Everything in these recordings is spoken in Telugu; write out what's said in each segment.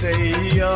సయ్యా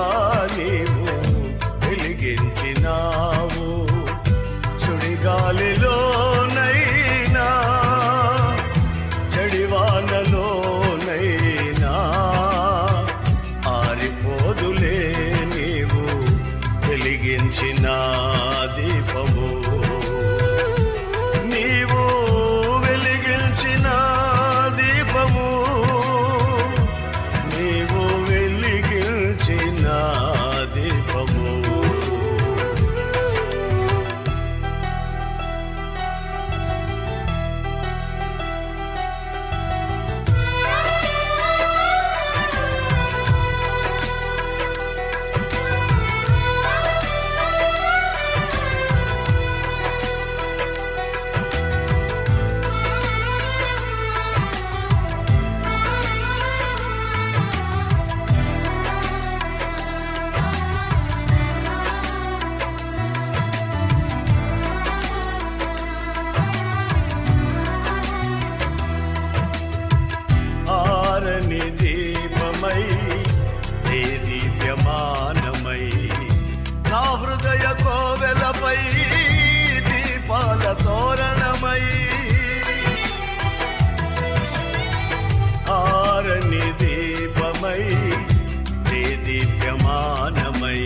దీప్యమానమై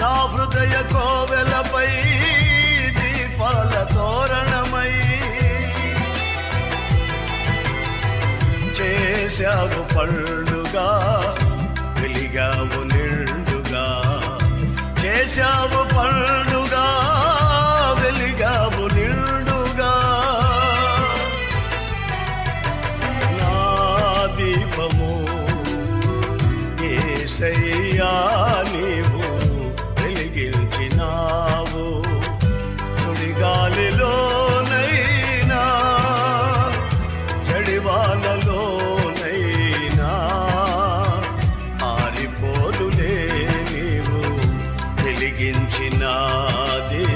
నా హృదయ కోవెలపై దీపాల తోరణమై చేశావు పళ్ళుగా వెలిగావు నిండుగా. చేశావు say.